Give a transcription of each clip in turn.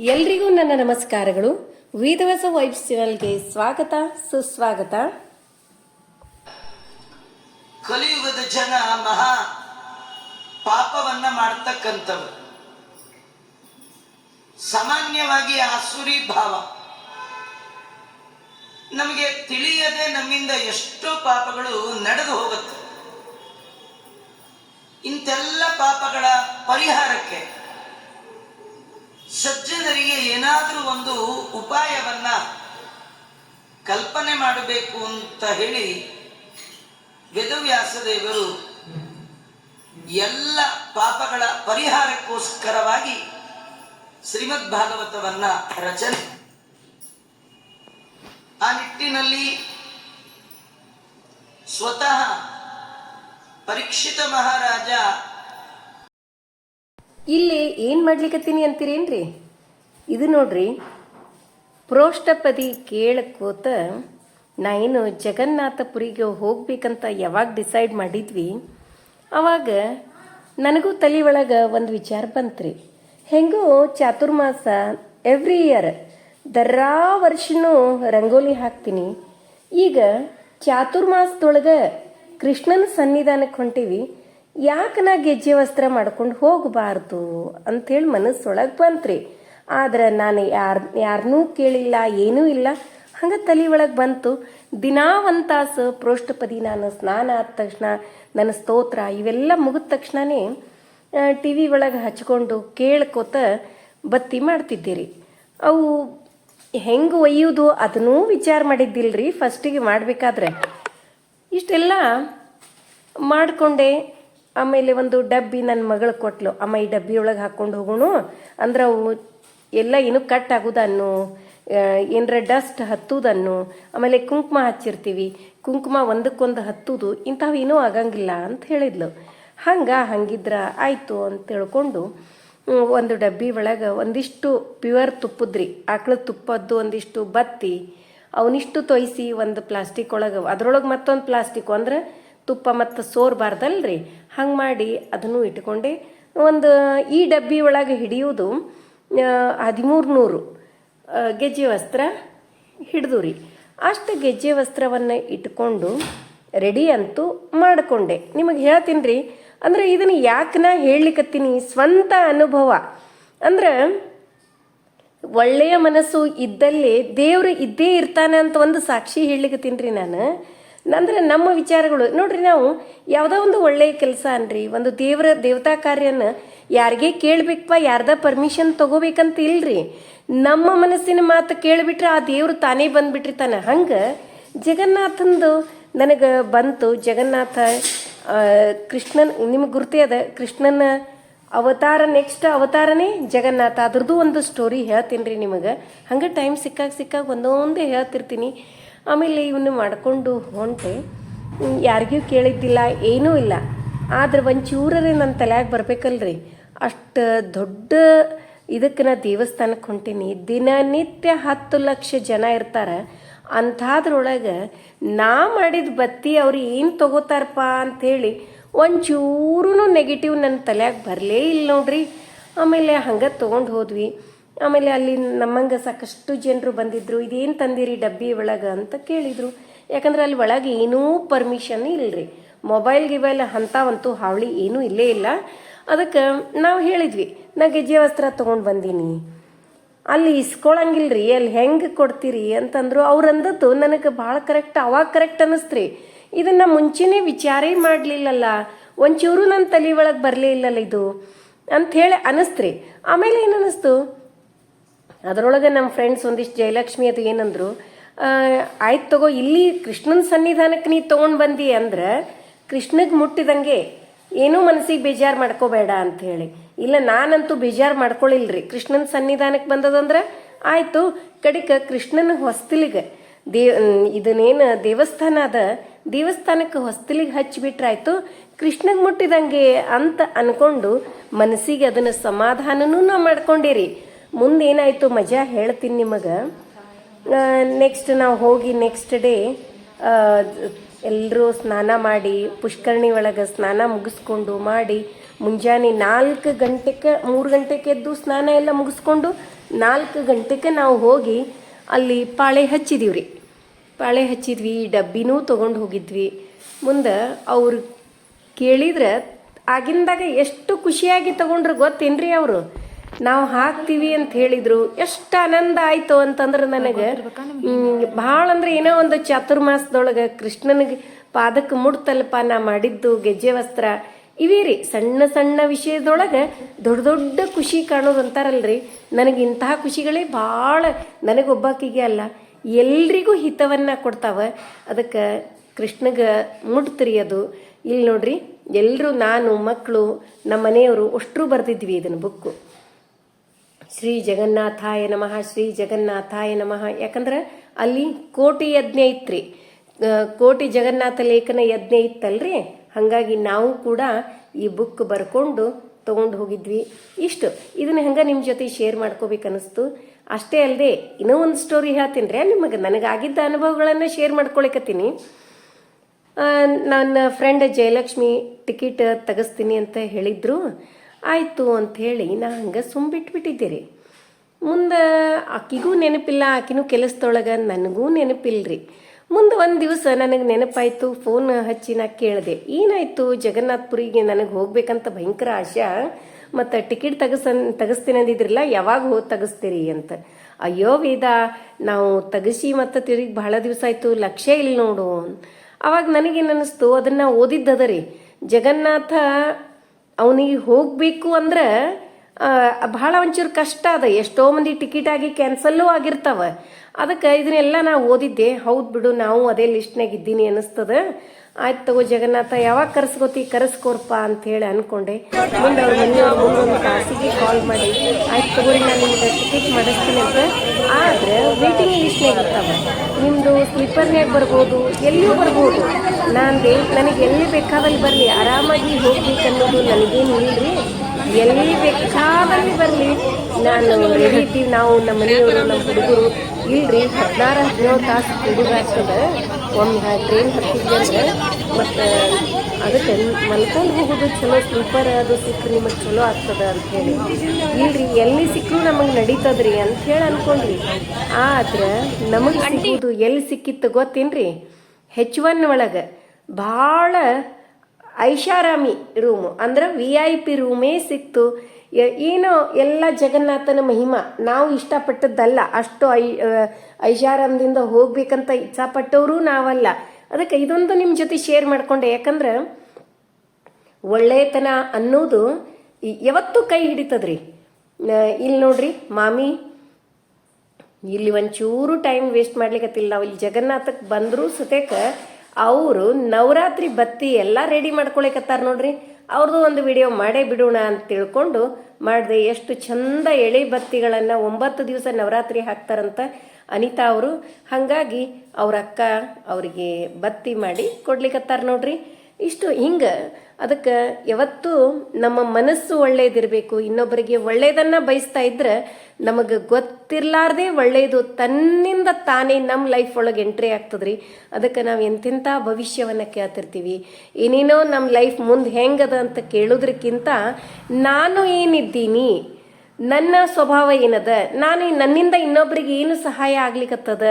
ಎಲ್ರಿಗೂ ನನ್ನ ನಮಸ್ಕಾರಗಳು. ವೇದವಸ ವೈಬ್ಸ್ ಚಾನಲ್ಗೆ ಸ್ವಾಗತ, ಸುಸ್ವಾಗತ. ಕಲಿಯುಗದ ಜನ ಮಹಾ ಪಾಪವನ್ನ ಮಾಡ್ತಕ್ಕಂಥವ್ರು. ಸಾಮಾನ್ಯವಾಗಿ ಆಸುರಿ ಭಾವ. ನಮಗೆ ತಿಳಿಯದೆ ನಮ್ಮಿಂದ ಎಷ್ಟೋ ಪಾಪಗಳು ನಡೆದು ಹೋಗುತ್ತೆ. ಇಂತೆಲ್ಲ ಪಾಪಗಳ ಪರಿಹಾರಕ್ಕೆ ಸಜ್ಜನರಿಗೆ ಏನಾದರೂ ಒಂದು ಉಪಾಯವನ್ನ ಕಲ್ಪನೆ ಮಾಡಬೇಕು ಅಂತ ಹೇಳಿ ವೇದವ್ಯಾಸದೇವರು ಎಲ್ಲ ಪಾಪಗಳ ಪರಿಹಾರಕ್ಕೋಸ್ಕರವಾಗಿ ಶ್ರೀಮದ್ ಭಾಗವತವನ್ನ ರಚನೆ ಆ ನಿಟ್ಟಿನಲ್ಲಿ ಸ್ವತಃ ಪರೀಕ್ಷಿತ ಮಹಾರಾಜ ಇಲ್ಲಿ ಏನು ಮಾಡ್ಲಿಕತ್ತೀನಿ ಅಂತೀರೇನ್ರಿ? ಇದು ನೋಡ್ರಿ, ಪ್ರೋಷ್ಟಪದಿ ಕೇಳಕೋತ ನಾ ಏನು ಜಗನ್ನಾಥಪುರಿಗೆ ಹೋಗ್ಬೇಕಂತ ಯಾವಾಗ ಡಿಸೈಡ್ ಮಾಡಿದ್ವಿ, ಅವಾಗ ನನಗೂ ತಲೆ ಒಳಗೆ ಒಂದು ವಿಚಾರ ಬಂತ್ರಿ. ಹೆಂಗೂ ಚಾತುರ್ಮಾಸ ಎವ್ರಿ ಇಯರ್ ದರ್ರಾ ವರ್ಷನೂ ರಂಗೋಲಿ ಹಾಕ್ತೀನಿ. ಈಗ ಚಾತುರ್ಮಾಸದೊಳಗೆ ಕೃಷ್ಣನ ಸನ್ನಿಧಾನಕ್ಕೆ ಹೊಂಟೀವಿ. ಯಾಕೆ ನಾ ಗೆಜ್ಜೆ ವಸ್ತ್ರ ಮಾಡ್ಕೊಂಡು ಹೋಗಬಾರ್ದು ಅಂಥೇಳಿ ಮನಸ್ಸೊಳಗೆ ಬಂತ್ರಿ. ಆದ್ರೆ ನಾನು ಯಾರ್ ಯಾರನ್ನೂ ಕೇಳಿಲ್ಲ, ಏನೂ ಇಲ್ಲ. ಹಂಗೆ ತಲೆ ಒಳಗೆ ಬಂತು. ದಿನಾ ಒಂದು ತಾಸು ಪ್ರೋಷ್ಠಪದಿ ನಾನು ಸ್ನಾನ ಆದ ತಕ್ಷಣ ನನ್ನ ಸ್ತೋತ್ರ ಇವೆಲ್ಲ ಮುಗಿದ ತಕ್ಷಣನೇ ಟಿ ವಿ ಒಳಗೆ ಹಚ್ಕೊಂಡು ಕೇಳ್ಕೊತ ಬತ್ತಿ ಮಾಡ್ತಿದ್ದೀರಿ. ಅವು ಹೆಂಗೆ ಒಯ್ಯೋದು ಅದನ್ನೂ ವಿಚಾರ ಮಾಡಿದ್ದಿಲ್ರಿ ಫಸ್ಟಿಗೆ ಮಾಡಬೇಕಾದ್ರೆ. ಇಷ್ಟೆಲ್ಲ ಮಾಡಿಕೊಂಡೆ. ಆಮೇಲೆ ಒಂದು ಡಬ್ಬಿ ನನ್ನ ಮಗಳು ಕೊಟ್ಲು. ಅಮ್ಮ ಈ ಡಬ್ಬಿ ಒಳಗೆ ಹಾಕೊಂಡು ಹೋಗೋಣ. ಅಂದ್ರೆ ಅವು ಎಲ್ಲ ಏನು ಕಟ್ ಆಗೋದನ್ನು ಏನರ ಡಸ್ಟ್ ಹತ್ತುದನ್ನು, ಆಮೇಲೆ ಕುಂಕುಮ ಹಚ್ಚಿರ್ತೀವಿ. ಕುಂಕುಮ ಒಂದಕ್ಕೊಂದು ಹತ್ತುದು, ಇಂಥವು ಏನೂ ಆಗಂಗಿಲ್ಲ ಅಂತ ಹೇಳಿದ್ಲು. ಹಂಗೆ ಹಂಗಿದ್ರ ಆಯಿತು ಅಂತ ತಿಳ್ಕೊಂಡು ಒಂದು ಡಬ್ಬಿ ಒಳಗೆ ಒಂದಿಷ್ಟು ಪ್ಯೂರ್ ತುಪ್ಪದ್ರಿ, ಆಕಳ ತುಪ್ಪದ್ದು ಒಂದಿಷ್ಟು ಬತ್ತಿ, ಅವನಿಷ್ಟು ತೊಯ್ಸಿ ಒಂದು ಪ್ಲಾಸ್ಟಿಕ್ ಒಳಗೆ, ಅದ್ರೊಳಗೆ ಮತ್ತೊಂದು ಪ್ಲಾಸ್ಟಿಕ್ ಅಂದ್ರೆ ತುಪ್ಪ ಮತ್ತು ಸೋರ್ಬಾರ್ದಲ್ರಿ ಹಂಗೆ ಮಾಡಿ ಅದನ್ನು ಇಟ್ಕೊಂಡೆ. ಒಂದು ಈ ಡಬ್ಬಿ ಒಳಗೆ ಹಿಡಿಯೋದು ಹದಿಮೂರು ನೂರು ಗೆಜ್ಜೆ ವಸ್ತ್ರ ಹಿಡಿದು ರೀ. ಅಷ್ಟು ಗೆಜ್ಜೆ ವಸ್ತ್ರವನ್ನು ಇಟ್ಕೊಂಡು ರೆಡಿ ಅಂತೂ ಮಾಡಿಕೊಂಡೆ. ನಿಮಗೆ ಹೇಳ್ತೀನಿ ರೀ, ಅಂದ್ರೆ ಇದನ್ನು ಯಾಕೆ ನಾ ಹೇಳಲಿಕ್ಕತ್ತೀನಿ ಸ್ವಂತ ಅನುಭವ. ಅಂದ್ರೆ ಒಳ್ಳೆಯ ಮನಸ್ಸು ಇದ್ದಲ್ಲಿ ದೇವರು ಇದ್ದೇ ಇರ್ತಾನೆ ಅಂತ ಒಂದು ಸಾಕ್ಷಿ ಹೇಳಲಿಕ್ಕತ್ತೀನಿ ರೀ ನಾನು. ಅಂದ್ರೆ ನಮ್ಮ ವಿಚಾರಗಳು. ನೋಡ್ರಿ ನಾವು ಯಾವುದೋ ಒಂದು ಒಳ್ಳೆಯ ಕೆಲಸ ಅನ್ರಿ. ಒಂದು ದೇವರ, ದೇವತಾ ಕಾರ್ಯನ ಯಾರಿಗೆ ಕೇಳಬೇಕಪ್ಪ ಯಾರ್ದ ಪರ್ಮಿಷನ್ ತಗೋಬೇಕಂತ ಇಲ್ರಿ. ನಮ್ಮ ಮನಸ್ಸಿನ ಮಾತು ಕೇಳಿಬಿಟ್ರೆ ಆ ದೇವ್ರು ತಾನೇ ಬಂದ್ಬಿಟ್ಟಿರ್ತಾನೆ ಹಂಗೆ ಜಗನ್ನಾಥಂದು ನನಗೆ ಬಂತು. ಜಗನ್ನಾಥ ಕೃಷ್ಣನ್, ನಿಮಗೆ ಗುರ್ತೇ ಅದ? ಕೃಷ್ಣನ ಅವತಾರ ನೆಕ್ಸ್ಟ್ ಅವತಾರನೇ ಜಗನ್ನಾಥ. ಅದ್ರದ್ದು ಒಂದು ಸ್ಟೋರಿ ಹೇಳ್ತೀನಿ ರೀ ನಿಮಗೆ. ಹಂಗೆ ಟೈಮ್ ಸಿಕ್ಕಾಗ ಸಿಕ್ಕಾಗ ಒಂದೊಂದೇ ಹೇಳ್ತಿರ್ತೀನಿ. ಆಮೇಲೆ ಇವನು ಮಾಡಿಕೊಂಡು ಹೊಂಟೆ. ಯಾರಿಗೂ ಕೇಳಿದ್ದಿಲ್ಲ, ಏನೂ ಇಲ್ಲ. ಆದ್ರೆ ಒಂಚೂರರೇ ನನ್ನ ತಲೆಯಾಗ ಬರಬೇಕಲ್ರಿ. ಅಷ್ಟು ದೊಡ್ಡ ಇದಕ್ಕೆ ನಾ ದೇವಸ್ಥಾನಕ್ಕೆ ಹೊಂಟೀನಿ. ದಿನನಿತ್ಯ ಹತ್ತು ಲಕ್ಷ ಜನ ಇರ್ತಾರೆ. ಅಂಥದ್ರೊಳಗೆ ನಾ ಮಾಡಿದ ಬತ್ತಿ ಅವ್ರು ಏನು ತಗೋತಾರಪ್ಪ ಅಂಥೇಳಿ ಒಂಚೂರೂ ನೆಗೆಟಿವ್ ನನ್ನ ತಲೆಯಾಗ ಬರಲೇ ಇಲ್ಲ ನೋಡ್ರಿ. ಆಮೇಲೆ ಹಂಗೆ ತೊಗೊಂಡು ಹೋದ್ವಿ. ಆಮೇಲೆ ಅಲ್ಲಿ ನಮ್ಮಂಗೆ ಸಾಕಷ್ಟು ಜನರು ಬಂದಿದ್ರು, ಇದೇನು ತಂದಿರಿ ಡಬ್ಬಿ ಒಳಗೆ ಅಂತ ಕೇಳಿದರು. ಯಾಕಂದ್ರೆ ಅಲ್ಲಿ ಒಳಗೆ ಏನೂ ಪರ್ಮಿಷನ್ ಇಲ್ಲರಿ ಮೊಬೈಲ್ ಗಿಬೈಲ್ ಅಂಥವಂತೂ ಹಾವಳಿ ಏನೂ ಇಲ್ಲೇ ಇಲ್ಲ. ಅದಕ್ಕೆ ನಾವು ಹೇಳಿದ್ವಿ, ನಾ ಗೆಜ್ಜೆ ವಸ್ತ್ರ ತೊಗೊಂಡು ಬಂದೀನಿ. ಅಲ್ಲಿ ಇಸ್ಕೊಳಂಗಿಲ್ರಿ, ಅಲ್ಲಿ ಹೆಂಗೆ ಕೊಡ್ತೀರಿ ಅಂತಂದ್ರು ಅವ್ರು ಅಂದದ್ದು ನನಗೆ ಭಾಳ ಕರೆಕ್ಟ್ ಅವಾಗ ಕರೆಕ್ಟ್ ಅನ್ನಿಸ್ತ್ರಿ ಇದನ್ನು ಮುಂಚೆನೇ ವಿಚಾರೇ ಮಾಡಲಿಲ್ಲಲ್ಲ, ಒಂಚೂರು ನನ್ನ ತಲೆ ಒಳಗೆ ಬರಲೇ ಇಲ್ಲಲ್ಲ ಇದು ಅಂಥೇಳಿ ಅನ್ನಿಸ್ತ್ರಿ ಆಮೇಲೆ ಏನು ಅನ್ನಿಸ್ತು ಅದರೊಳಗೆ ನಮ್ಮ ಫ್ರೆಂಡ್ಸ್ ಒಂದಿಷ್ಟು ಜಯಲಕ್ಷ್ಮಿ ಅದು ಏನಂದ್ರು ಆಯ್ತು ತಗೋ, ಇಲ್ಲಿ ಕೃಷ್ಣನ ಸನ್ನಿಧಾನಕ್ಕೆ ನೀ ತೊಗೊಂಡು ಬಂದಿ ಅಂದ್ರೆ ಕೃಷ್ಣಗೆ ಮುಟ್ಟಿದಂಗೆ ಏನೂ ಮನಸ್ಸಿಗೆ ಬೇಜಾರು ಮಾಡ್ಕೋಬೇಡ ಅಂತ ಹೇಳಿ. ಇಲ್ಲ, ನಾನಂತೂ ಬೇಜಾರು ಮಾಡ್ಕೊಳ್ಳಿಲ್ರಿ ಕೃಷ್ಣನ ಸನ್ನಿಧಾನಕ್ಕೆ ಬಂದದಂದ್ರೆ ಆಯಿತು. ಕಡಿಕ ಕೃಷ್ಣನ ಹೊಸ್ತಿಲಿಗೆ ದೇ ಇದನ್ನೇನು ದೇವಸ್ಥಾನ ಅದ? ದೇವಸ್ಥಾನಕ್ಕೆ ಹೊಸ್ತಿಲಿಗೆ ಹಚ್ಚಿಬಿಟ್ರಾಯ್ತು ಕೃಷ್ಣಗೆ ಮುಟ್ಟಿದಂಗೆ ಅಂತ ಅನ್ಕೊಂಡು ಮನಸ್ಸಿಗೆ ಅದನ್ನು ಸಮಾಧಾನನೂ ನಾ ಮಾಡ್ಕೊಂಡಿರಿ. ಮುಂದೇನಾಯಿತು ಮಜಾ ಹೇಳ್ತೀನಿ ನಿಮಗೆ. ನೆಕ್ಸ್ಟ್ ನಾವು ಹೋಗಿ ನೆಕ್ಸ್ಟ್ ಡೇ ಎಲ್ಲರೂ ಸ್ನಾನ ಮಾಡಿ, ಪುಷ್ಕರಣಿ ಒಳಗೆ ಸ್ನಾನ ಮುಗಿಸ್ಕೊಂಡು ಮಾಡಿ, ಮುಂಜಾನೆ ನಾಲ್ಕು ಗಂಟೆಗೆ ಮೂರು ಗಂಟೆಗೆ ಎದ್ದು ಸ್ನಾನ ಎಲ್ಲ ಮುಗಿಸ್ಕೊಂಡು ನಾಲ್ಕು ಗಂಟೆಗೆ ನಾವು ಹೋಗಿ ಅಲ್ಲಿ ಪಾಳೆ ಹಚ್ಚಿದೀವಿ ರೀ ಪಾಳೆ ಹಚ್ಚಿದ್ವಿ, ಡಬ್ಬಿನೂ ತೊಗೊಂಡು ಹೋಗಿದ್ವಿ. ಮುಂದೆ ಅವ್ರು ಕೇಳಿದ್ರೆ, ಆಗಿಂದಾಗ ಎಷ್ಟು ಖುಷಿಯಾಗಿ ತಗೊಂಡ್ರು ಗೊತ್ತೇನ್ರಿ ಅವರು? ನಾವು ಹಾಕ್ತೀವಿ ಅಂತ ಹೇಳಿದ್ರು ಎಷ್ಟು ಆನಂದ ಆಯ್ತು ಅಂತಂದ್ರೆ ನನಗೆ. ಭಾಳ ಅಂದ್ರೆ ಏನೋ ಒಂದು ಚಾತುರ್ಮಾಸದೊಳಗೆ ಕೃಷ್ಣನಿಗೆ ಪಾದಕ್ಕೆ ಮುಡ್ತಲ್ಪ ನಾ ಮಾಡಿದ್ದು ಗೆಜ್ಜೆ ವಸ್ತ್ರ ಇವೇ ರೀ ಸಣ್ಣ ಸಣ್ಣ ವಿಷಯದೊಳಗೆ ದೊಡ್ಡ ದೊಡ್ಡ ಖುಷಿ ಕಾಣೋದು ಅಂತಾರಲ್ರಿ. ನನಗೆ ಇಂತಹ ಖುಷಿಗಳೇ ಭಾಳ ನನಗೊಬ್ಬಾಕಿಗೆ ಅಲ್ಲ. ಎಲ್ರಿಗೂ ಹಿತವನ್ನ ಕೊಡ್ತಾವ. ಅದಕ್ಕೆ ಕೃಷ್ಣಗೆ ಮುಟ್ತ್ರಿ ಅದು. ಇಲ್ಲಿ ನೋಡ್ರಿ ಎಲ್ಲರೂ ನಾನು ಮಕ್ಕಳು ನಮ್ಮ ಮನೆಯವರು ಅಷ್ಟರು ಬರ್ತಿದ್ವಿ ಇದನ್ನು ಬುಕ್ಕು. ಶ್ರೀ ಜಗನ್ನಾಥಾಯ ನಮಃ, ಶ್ರೀ ಜಗನ್ನಾಥಾಯ ನಮಃ. ಯಾಕಂದ್ರೆ ಅಲ್ಲಿ ಕೋಟಿ ಯಜ್ಞ ಇತ್ರಿ. ಕೋಟಿ ಜಗನ್ನಾಥ ಲೇಖನ ಯಜ್ಞ ಇತ್ತಲ್ರಿ? ಹಾಗಾಗಿ ನಾವು ಕೂಡ ಈ ಬುಕ್ ಬರ್ಕೊಂಡು ತಗೊಂಡು ಹೋಗಿದ್ವಿ. ಇಷ್ಟು. ಇದನ್ನ ಹೆಂಗೆ ನಿಮ್ಮ ಜೊತೆ ಶೇರ್ ಮಾಡ್ಕೋಬೇಕು ಅನಿಸ್ತು ಅಷ್ಟೇ ಅಲ್ಲದೆ ಇನ್ನೂ ಒಂದು ಸ್ಟೋರಿ ಹೇಳ್ತೀನಿ ರೀ. ನಿಮಗೆ ನನಗಾಗಿದ್ದ ಅನುಭವಗಳನ್ನು ಶೇರ್ ಮಾಡ್ಕೊಳಿಕತ್ತೀನಿ. ನನ್ನ ಫ್ರೆಂಡ್ ಜಯಲಕ್ಷ್ಮಿ ಟಿಕೆಟ್ ತೆಗಿಸ್ತೀನಿ ಅಂತ ಹೇಳಿದ್ರು. ಆಯಿತು ಅಂತ ಹೇಳಿ ನಾ ಹಂಗೆ ಸುಮ್ ಬಿಟ್ಬಿಟ್ಟಿದ್ದೆ ರೀ ಮುಂದೆ ಆಕಿಗೂ ನೆನಪಿಲ್ಲ, ಆಕಿನೂ ಕೆಲಸದೊಳಗೆ ನನಗೂ ನೆನಪಿಲ್ಲರಿ ಮುಂದೆ ಒಂದು ದಿವಸ ನನಗೆ ನೆನಪಾಯಿತು ಫೋನ್ ಹಚ್ಚಿ ನಾ ಕೇಳಿದೆ, ಏನಾಯಿತು ಜಗನ್ನಾಥ್ಪುರಿಗೆ ನನಗೆ ಹೋಗ್ಬೇಕಂತ ಭಯಂಕರ ಆಶೆ? ಮತ್ತು ಟಿಕೆಟ್ ತೆಗಸನ್, ತೆಗಿಸ್ತೀನಿ ಅಂದಿದ್ರಲ್ಲ, ಯಾವಾಗ ಹೋಗಿ ತೆಗಿಸ್ತೀರಿ ಅಂತ. ಅಯ್ಯೋ ವೇದ, ನಾವು ತೆಗಿಸಿ ಮತ್ತು ತಿರುಗಿ ಬಹಳ ದಿವಸ ಆಯಿತು, ಲಕ್ಷ್ಯ ಇಲ್ಲ ನೋಡು. ಅವಾಗ ನನಗೇನು ಅನ್ನಿಸ್ತು? ಅದನ್ನು ಓದಿದ್ದದ ರೀ. ಜಗನ್ನಾಥ ಅವನಿಗೆ ಹೋಗಬೇಕು ಅಂದ್ರೆ ಭಾಳ ಒಂಚೂರು ಕಷ್ಟ ಅದ. ಎಷ್ಟೋ ಮಂದಿ ಟಿಕೆಟ್ ಆಗಿ ಕ್ಯಾನ್ಸಲ್ಲು ಆಗಿರ್ತಾವೆ. ಅದಕ್ಕೆ ಇದನ್ನೆಲ್ಲ ನಾ ಓದಿದ್ದೆ. ಹೌದು ಬಿಡು, ನಾವು ಅದೇ ಲಿಸ್ಟ್ನಾಗ ಇದ್ದೀನಿ ಅನಿಸ್ತದ ಆಯ್ತು ತಗೋ ಜಗನ್ನಾಥ, ಯಾವಾಗ ಕರೆಸ್ಕೋತಿ ಕರೆಸ್ಕೋರ್ಪ ಅಂತ ಹೇಳಿ ಅನ್ಕೊಂಡೆ. ಮುಂದೆ ತಾಸಿಗೆ ಕಾಲ್ ಮಾಡಿ. ತಗೋರಿ ನಾನು ನಿಮ್ಗೆ ಟಿಕೆಟ್ ಮಾಡಿಸ್ತೀನಿ ಅಂತ ಆದರೆ ವೇಟಿಂಗ್ ಲಿಸ್ಟ್ನಾಗ ಇರ್ತವೆ. ನಿಮ್ಮದು ಸ್ಲೀಪರ್ನ್ಯಾಗ ಬರ್ಬೋದು, ಎಲ್ಲಿಯೂ ಬರ್ಬೋದು. ನಾನ್ದೆ ನನಗೆ ಎಲ್ಲಿ ಬೇಕಾದಲ್ಲಿ ಬರಲಿ, ಆರಾಮಾಗಿ ಹೋಗ್ಬೇಕನ್ನೋದು ನನಗೇನು ಇಲ್ಲರಿ ಎಲ್ಲಿ ಬೇಕಾದಲ್ಲಿ ಬರಲಿ. ನಾನು ರೀತಿ ನಾವು ನಮ್ಮ ಮನೆಯವರು, ನಮ್ಮ ಹುಡುಗರು. ಇಲ್ರಿ, ಹದಿನಾರು, ಹದಿನೇಳು ತಾಸು ಹುಡುಗ ಆಗ್ತದೆ. ಒಂದು ಟ್ರೈನ್ ಹತ್ತಿದ್ದೆ ಅಂದರೆ, ಮತ್ತು ಅದಕ್ಕೆ ಮಲ್ಕೊಂಡು ಹೋಗೋದು ಚಲೋ ಸ್ಲೀಪರ್ ಅದು ಸಿಕ್ಕರೆ ನಿಮಗೆ ಚಲೋ ಆಗ್ತದೆ ಅಂತ ಹೇಳಿ. ಇಲ್ರಿ, ಎಲ್ಲಿ ಸಿಕ್ಕರೂ ನಮಗೆ ನಡೀತದ್ರಿ ಅಂತ ಹೇಳಿ ಅನ್ಕೊಂಡ್ರಿ ಆದ್ರೆ ನಮಗೆ ಸಿಗೋದು ಎಲ್ಲಿ ಸಿಕ್ಕಿತ್ತು ಗೊತ್ತೇನ್ರಿ? ಹೆಚ್ ಒನ್ ಒಳಗೆ ಭಾಳ ಐಷಾರಾಮಿ ರೂಮು. ಅಂದ್ರೆ ವಿ ಐ ಪಿ ರೂಮೇ ಸಿಕ್ತು. ಏನೋ ಎಲ್ಲ ಜಗನ್ನಾಥನ ಮಹಿಮಾ. ನಾವು ಇಷ್ಟಪಟ್ಟದ್ದಲ್ಲ. ಅಷ್ಟು ಐ ಐಷಾರಾಮದಿಂದ ಹೋಗ್ಬೇಕಂತ ಇಚ್ಛಾಪಟ್ಟವರು ನಾವಲ್ಲ. ಅದಕ್ಕೆ ಇದೊಂದು ನಿಮ್ಮ ಜೊತೆ ಶೇರ್ ಮಾಡಿಕೊಂಡೆ. ಯಾಕಂದ್ರೆ ಒಳ್ಳೆಯತನ ಅನ್ನೋದು ಯಾವತ್ತೂ ಕೈ ಹಿಡಿತದ್ರಿ. ಇಲ್ಲಿ ನೋಡ್ರಿ, ಮಾಮಿ, ಇಲ್ಲಿ ಒಂಚೂರು ಟೈಮ್ ವೇಸ್ಟ್ ಮಾಡ್ಲಿಕ್ಕತ್ತಿಲ್ಲ ನಾವು ಇಲ್ಲಿ ಜಗನ್ನಾಥಕ್ಕೆ ಬಂದರೂ ಸತೇಕ ಅವರು ನವರಾತ್ರಿ ಬತ್ತಿ ಎಲ್ಲ ರೆಡಿ ಮಾಡ್ಕೊಳಿಕತ್ತಾರ ನೋಡ್ರಿ. ಅವ್ರದ್ದು ಒಂದು ವಿಡಿಯೋ ಮಾಡೇ ಬಿಡೋಣ ಅಂತ ತಿಳ್ಕೊಂಡು ಮಾಡಿದೆ ಎಷ್ಟು ಚಂದ ಎಳೆ ಬತ್ತಿಗಳನ್ನು ಒಂಬತ್ತು ದಿವಸ ನವರಾತ್ರಿ ಹಾಕ್ತಾರಂತ. ಅನಿತಾ ಅವರು, ಹಾಗಾಗಿ ಅವ್ರ ಅಕ್ಕ ಅವರಿಗೆ ಬತ್ತಿ ಮಾಡಿ ಕೊಡ್ಲಿಕ್ಕತ್ತಾರ ನೋಡ್ರಿ. ಇಷ್ಟು ಹಿಂಗೆ, ಅದಕ್ಕೆ ಯಾವತ್ತೂ ನಮ್ಮ ಮನಸ್ಸು ಒಳ್ಳೇದಿರಬೇಕು. ಇನ್ನೊಬ್ಬರಿಗೆ ಒಳ್ಳೇದನ್ನ ಬಯಸ್ತಾ ಇದ್ರೆ ನಮಗೆ ಗೊತ್ತಿರ್ಲಾರ್ದೆ ಒಳ್ಳೇದು ತನ್ನಿಂದ ತಾನೇ ನಮ್ಮ ಲೈಫ್ ಒಳಗೆ ಎಂಟ್ರಿ ಆಗ್ತದ್ರಿ. ಅದಕ್ಕೆ ನಾವು ಎಂತೆಂಥ ಭವಿಷ್ಯವನ್ನು ಕೇಳ್ತಿರ್ತೀವಿ. ಏನೇನೋ ನಮ್ಮ ಲೈಫ್ ಮುಂದೆ ಹೆಂಗದ ಅಂತ ಕೇಳೋದ್ರಕ್ಕಿಂತ ನಾನು ಏನಿದ್ದೀನಿ ನನ್ನ ಸ್ವಭಾವ ಏನದ? ನಾನು ನನ್ನಿಂದ ಇನ್ನೊಬ್ರಿಗೆ ಏನು ಸಹಾಯ ಆಗ್ಲಿಕ್ಕತ್ತದ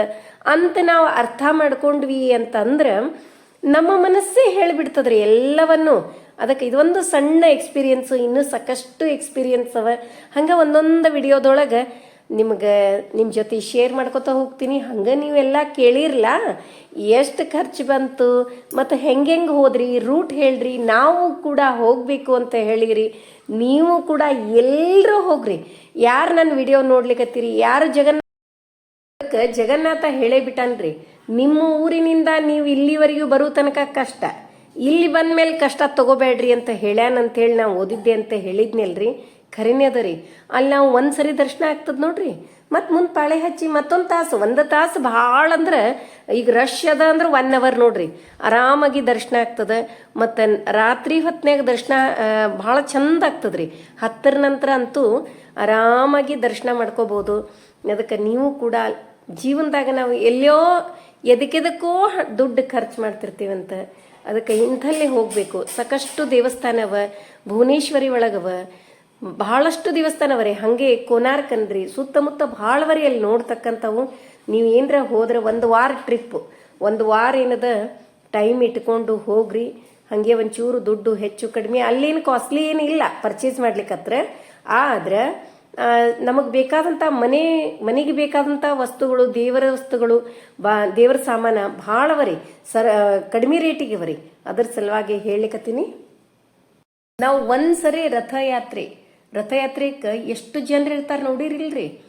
ಅಂತ ನಾವು ಅರ್ಥ ಮಾಡ್ಕೊಂಡ್ವಿ ಅಂತಂದ್ರೆ ನಮ್ಮ ಮನಸ್ಸೇ ಹೇಳಿಬಿಡ್ತದ್ರಿ ಎಲ್ಲವನ್ನು. ಅದಕ್ಕೆ ಇದೊಂದು ಸಣ್ಣ ಎಕ್ಸ್ಪೀರಿಯನ್ಸು ಇನ್ನೂ ಸಾಕಷ್ಟು ಎಕ್ಸ್ಪೀರಿಯನ್ಸ್ ಅವ. ಹಂಗೆ ಒಂದೊಂದು ವಿಡಿಯೋದೊಳಗೆ ನಿಮ್ಗೆ ನಿಮ್ಮ ಜೊತೆ ಶೇರ್ ಮಾಡ್ಕೊತಾ ಹೋಗ್ತೀನಿ. ಹಂಗೆ ನೀವೆಲ್ಲ ಕೇಳಿರಲ್ಲ ಎಷ್ಟು ಖರ್ಚು ಬಂತು, ಮತ್ತು ಹೆಂಗೆ ಹೆಂಗೆ ಹೋದ್ರಿ ರೂಟ್ ಹೇಳ್ರಿ, ನಾವು ಕೂಡ ಹೋಗಬೇಕು ಅಂತ ಹೇಳಿರಿ. ನೀವು ಕೂಡ ಎಲ್ಲರೂ ಹೋಗ್ರಿ. ಯಾರು ನನ್ನ ವಿಡಿಯೋ ನೋಡ್ಲಿಕ್ಕತ್ತೀರಿ ಯಾರು ಜಗನ್ನಾಥ ಜಗನ್ನಾಥ ಹೇಳೇ ಬಿಟ್ಟನ್ರಿ. ನಿಮ್ಮ ಊರಿನಿಂದ ನೀವು ಇಲ್ಲಿವರೆಗೂ ಬರೋ ತನಕ ಕಷ್ಟ. ಇಲ್ಲಿ ಬಂದ ಮೇಲೆ ಕಷ್ಟ ತಗೋಬೇಡ್ರಿ ಅಂತ ಹೇಳ್ಯಾನ ಅಂತ ಹೇಳಿ ನಾವು ಓದಿದ್ದೆ ಅಂತ ಹೇಳಿದ್ನಲ್ರಿ. ಖರೇನೆ ಅದ ರೀ. ಅಲ್ಲಿ ನಾವು ಒಂದು ಸರಿ ದರ್ಶನ ಆಗ್ತದೆ ನೋಡ್ರಿ. ಮತ್ತು ಮುಂದೆ ಪಾಳೆ ಹಚ್ಚಿ ಮತ್ತೊಂದು ತಾಸು, ಒಂದು ತಾಸು ಭಾಳ ಅಂದ್ರೆ ಈಗ ರಶ್ ಅದ ಅಂದ್ರೆ ಒನ್ ಅವರ್ ನೋಡ್ರಿ. ಆರಾಮಾಗಿ ದರ್ಶನ ಆಗ್ತದೆ. ಮತ್ತು ರಾತ್ರಿ ಹೊತ್ನ್ಯಾಗ ದರ್ಶನ ಭಾಳ ಚಂದ ಆಗ್ತದ್ರಿ. ಹತ್ತರ ನಂತರ ಅಂತೂ ಆರಾಮಾಗಿ ದರ್ಶನ ಮಾಡ್ಕೋಬೋದು. ಅದಕ್ಕೆ ನೀವು ಕೂಡ ಜೀವನದಾಗ ನಾವು ಎಲ್ಲೋ ಎದಕ್ಕೆದಕ್ಕೋ ದುಡ್ಡು ಖರ್ಚು ಮಾಡ್ತಿರ್ತೀವಂತ. ಅದಕ್ಕೆ ಇಂಥಲ್ಲೇ ಹೋಗಬೇಕು. ಸಾಕಷ್ಟು ದೇವಸ್ಥಾನವ, ಭುವನೇಶ್ವರಿ ಒಳಗವ. ಬಹಳಷ್ಟು ದೇವಸ್ಥಾನವರೇ, ಹಾಗೆ ಕೋನಾರ್ಕ್ ಅನ್ರಿ ಸುತ್ತಮುತ್ತ ಭಾಳವರಿ ಅಲ್ಲಿ ನೋಡ್ತಕ್ಕಂಥವು, ನೀವು ಏನರ ಹೋದ್ರೆ ಒಂದು ವಾರ ಟ್ರಿಪ್ ಒಂದು ವಾರ ಏನದ ಟೈಮ್ ಇಟ್ಕೊಂಡು ಹೋಗ್ರಿ, ಹಾಗೆ ಒಂಚೂರು ದುಡ್ಡು ಹೆಚ್ಚು ಕಡಿಮೆ, ಅಲ್ಲೇನು ಕಾಸ್ಟ್ಲಿ ಏನು ಇಲ್ಲ ಪರ್ಚೇಸ್ ಮಾಡ್ಲಿಕ್ಕತ್ರ. ಆದ್ರೆ ನಮಗೆ ಬೇಕಾದಂಥ ಮನೆ, ಮನೆಗೆ ಬೇಕಾದಂಥ ವಸ್ತುಗಳು, ದೇವರ ವಸ್ತುಗಳು, ಬಾ, ದೇವರ ಸಾಮಾನ ಭಾಳವರಿ ಸರ, ಕಡಿಮೆ ರೇಟಿಗೆ ವರಿ ಅದ್ರ ಸಲುವಾಗಿ ಹೇಳಿಕತ್ತೀನಿ ನಾವು ಒಂದ್ಸರಿ ರಥಯಾತ್ರೆ ರಥಯಾತ್ರೆಗೆ ಎಷ್ಟು ಜನರು ಇರ್ತಾರೆ ನೋಡಿರಿಲ್ರಿ.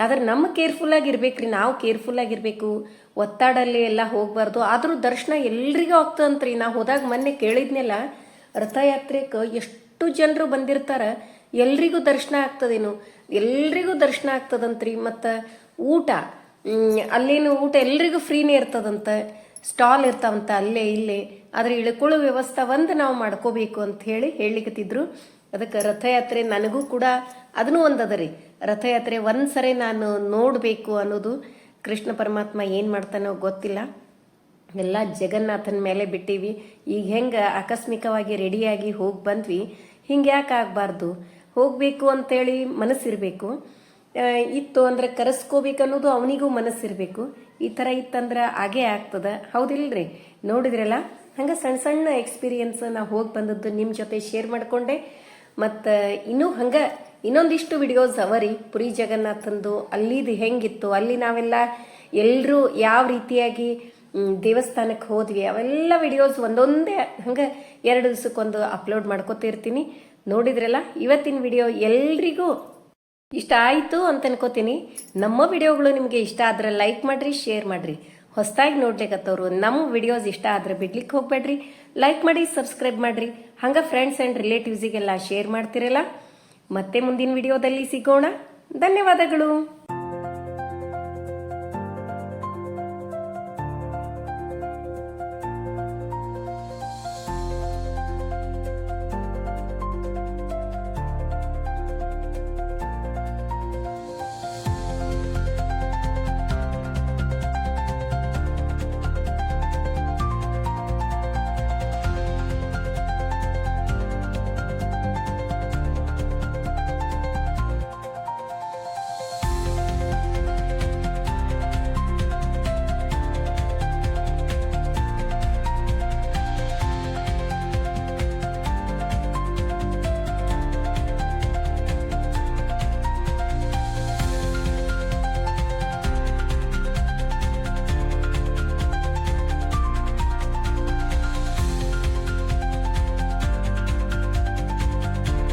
ಆದ್ರೆ ನಮ್ಮ ಕೇರ್ಫುಲ್ ಆಗಿರ್ಬೇಕ್ರಿ, ನಾವು ಕೇರ್ಫುಲ್ ಆಗಿರ್ಬೇಕು. ಒತ್ತಾಡಲ್ಲಿ ಎಲ್ಲ ಹೋಗ್ಬಾರ್ದು. ಆದ್ರೂ ದರ್ಶನ ಎಲ್ರಿಗೂ ಆಗ್ತದಂತ್ರಿ. ನಾ ಹೋದಾಗ ಮೊನ್ನೆ ಕೇಳಿದ್ನೆಲ್ಲ ರಥಯಾತ್ರೆಗೆ ಎಷ್ಟು ಜನರು ಬಂದಿರ್ತಾರೆ, ಎಲ್ರಿಗೂ ದರ್ಶನ ಆಗ್ತದೇನು. ಎಲ್ರಿಗೂ ದರ್ಶನ ಆಗ್ತದಂತ್ರಿ. ಮತ್ತು ಊಟ ಅಲ್ಲೇನು ಊಟ ಎಲ್ರಿಗೂ ಫ್ರೀನೇ ಇರ್ತದಂತ. ಸ್ಟಾಲ್ ಇರ್ತಾವಂತ ಅಲ್ಲೇ ಇಲ್ಲೇ. ಆದ್ರೆ ಇಳ್ಕೊಳ್ಳೋ ವ್ಯವಸ್ಥೆ ಒಂದು ನಾವು ಮಾಡ್ಕೋಬೇಕು ಅಂತ ಹೇಳಿ ಹೇಳಿಕತ್ತಿದ್ರು ಅದಕ್ಕೆ ರಥಯಾತ್ರೆ ನನಗೂ ಕೂಡ ಅದನ್ನು ಒಂದದ ರೀ ರಥಯಾತ್ರೆ ಒಂದ್ಸರಿ ನಾನು ನೋಡಬೇಕು ಅನ್ನೋದು ಕೃಷ್ಣ ಪರಮಾತ್ಮ ಏನು ಮಾಡ್ತಾನೋ ಗೊತ್ತಿಲ್ಲ. ಎಲ್ಲ ಜಗನ್ನಾಥನ ಮೇಲೆ ಬಿಟ್ಟಿವಿ. ಈಗ ಹೆಂಗೆ ಆಕಸ್ಮಿಕವಾಗಿ ರೆಡಿಯಾಗಿ ಹೋಗಿ ಬಂದ್ವಿ. ಹಿಂಗೆ ಯಾಕೆ ಆಗಬಾರ್ದು? ಹೋಗಬೇಕು ಅಂತೇಳಿ ಮನಸ್ಸಿರಬೇಕು. ಇತ್ತು ಅಂದ್ರೆ ಕರೆಸ್ಕೋಬೇಕು ಅನ್ನೋದು ಅವನಿಗೂ ಮನಸ್ಸಿರಬೇಕು. ಈ ಥರ ಇತ್ತಂದ್ರೆ ಆಗೇ ಆಗ್ತದೆ. ಹೌದಿಲ್ರಿ? ನೋಡಿದ್ರಲ್ಲ? ಹಂಗೆ ಸಣ್ಣ ಸಣ್ಣ ಎಕ್ಸ್ಪೀರಿಯನ್ಸ್ ನಾವು ಹೋಗಿ ಬಂದದ್ದು ನಿಮ್ಮ ಜೊತೆ ಶೇರ್ ಮಾಡ್ಕೊಂಡೆ. ಮತ್ತು ಇನ್ನೂ ಹಂಗೆ ಇನ್ನೊಂದಿಷ್ಟು ವಿಡಿಯೋಸ್ ಅವ ರೀ ಪುರಿ ಜಗನ್ನಾಥಂದು, ಅಲ್ಲಿದು ಹೆಂಗಿತ್ತು, ಅಲ್ಲಿ ನಾವೆಲ್ಲ ಎಲ್ಲರೂ ಯಾವ ರೀತಿಯಾಗಿ ದೇವಸ್ಥಾನಕ್ಕೆ ಹೋದ್ವಿ, ಅವೆಲ್ಲ ವಿಡಿಯೋಸ್ ಒಂದೊಂದೇ ಹಂಗೆ ಎರಡು ದಿವಸಕ್ಕೊಂದು ಅಪ್ಲೋಡ್ ಮಾಡ್ಕೋತಿರ್ತೀನಿ ನೋಡಿದ್ರಲ್ಲ, ಇವತ್ತಿನ ವಿಡಿಯೋ ಎಲ್ರಿಗೂ ಇಷ್ಟ ಆಯಿತು ಅಂತ ಅನ್ಕೋತೀನಿ. ನಮ್ಮ ವಿಡಿಯೋಗಳು ನಿಮಗೆ ಇಷ್ಟ ಆದ್ರೆ ಲೈಕ್ ಮಾಡಿರಿ ಶೇರ್ ಮಾಡ್ರಿ. ಹೊಸದಾಗಿ ನೋಡ್ಲಿಕ್ಕತ್ತವ್ರು ನಮ್ಮ ವಿಡಿಯೋಸ್ ಇಷ್ಟ ಆದ್ರೆ ಬಿಡ್ಲಿಕ್ಕೆ ಹೋಗ್ಬೇಡ್ರಿ. ಲೈಕ್ ಮಾಡಿ ಸಬ್ಸ್ಕ್ರೈಬ್ ಮಾಡ್ರಿ. ಹಂಗ ಫ್ರೆಂಡ್ಸ್ ಆ್ಯಂಡ್ ರಿಲೇಟಿವ್ಸಿಗೆಲ್ಲ ಶೇರ್ ಮಾಡ್ತಿರಲ್ಲ. ಮತ್ತೆ ಮುಂದಿನ ವಿಡಿಯೋದಲ್ಲಿ ಸಿಗೋಣ. ಧನ್ಯವಾದಗಳು.